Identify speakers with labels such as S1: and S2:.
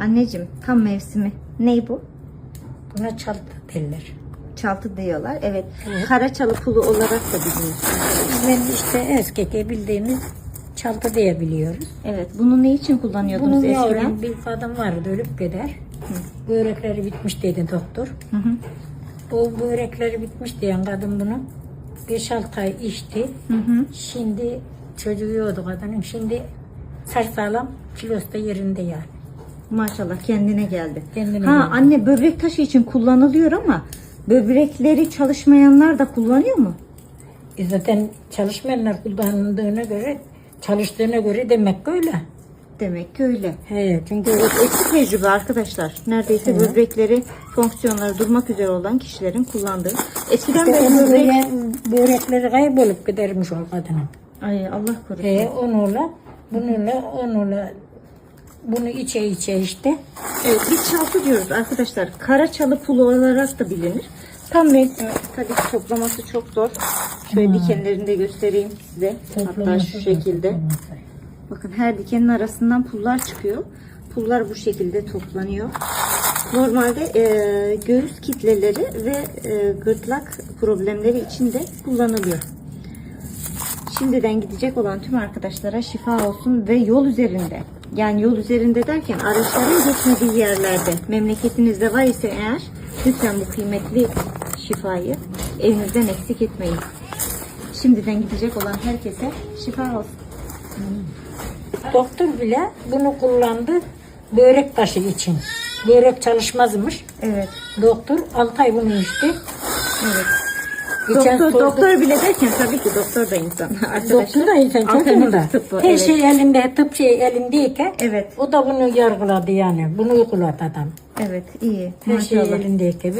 S1: Anneciğim tam mevsimi. Ney bu?
S2: Buna çaltı derler.
S1: Çaltı diyorlar. Evet.
S2: Evet.
S1: Karaçalı pulu olarak da bilinir.
S2: Ben işte eskike bildiğimiz çaltı diye biliyoruz.
S1: Evet. Bunu ne için kullanıyordunuz
S2: Bunun
S1: eskiden?
S2: yavrum bir kadın vardı ölüp gider. Börekleri bitmiş dedi doktor.
S1: Hı hı.
S2: O börekleri bitmiş diyen kadın bunu 5-6 ay içti.
S1: Hı hı.
S2: Şimdi çocuğu yiyordu kadının. Şimdi sarsağlam kilosu da yerinde yani.
S1: Maşallah kendine geldi.
S2: Kendine
S1: ha
S2: geldi.
S1: anne böbrek taşı için kullanılıyor ama böbrekleri çalışmayanlar da kullanıyor mu?
S2: E zaten çalışmayanlar kullandığına göre çalıştığına göre demek ki öyle.
S1: Demek ki öyle.
S2: He, çünkü
S1: eski tecrübe arkadaşlar. Neredeyse böbrekleri fonksiyonları durmak üzere olan kişilerin kullandığı. Eskiden
S2: işte onu
S1: böbrek...
S2: böyle börekleri kaybolup gidermiş o kadının.
S1: Ay Allah korusun.
S2: He, onunla, bununla, onunla bunu içe içe işte.
S1: Evet, biz çaltı diyoruz arkadaşlar. Karaçalı pulu olarak da bilinir. Tam mevsimi tabii ki toplaması çok zor. Şöyle dikenlerini de göstereyim size. Hatta şu şekilde. Bakın her dikenin arasından pullar çıkıyor. Pullar bu şekilde toplanıyor. Normalde e, göğüs kitleleri ve e, gırtlak problemleri için de kullanılıyor. Şimdiden gidecek olan tüm arkadaşlara şifa olsun ve yol üzerinde yani yol üzerinde derken araçların geçmediği yerlerde memleketinizde var ise eğer lütfen bu kıymetli şifayı evinizden eksik etmeyin. Şimdiden gidecek olan herkese şifa olsun.
S2: Doktor bile bunu kullandı börek taşı için. Börek çalışmazmış.
S1: Evet.
S2: Doktor 6 ay bunu içti.
S1: Evet.
S2: Geçen
S1: doktor,
S2: sorduk-
S1: doktor bile derken tabii ki doktor da insan. Arkadaşlar.
S2: Doktor da insan
S1: tıbbı,
S2: Her
S1: evet.
S2: şey elinde, tıp şey elindeyken
S1: Evet.
S2: o da bunu yargıladı yani. Bunu uyguladı adam.
S1: Evet iyi.
S2: Her şey
S1: Maşallah.
S2: elindeyken.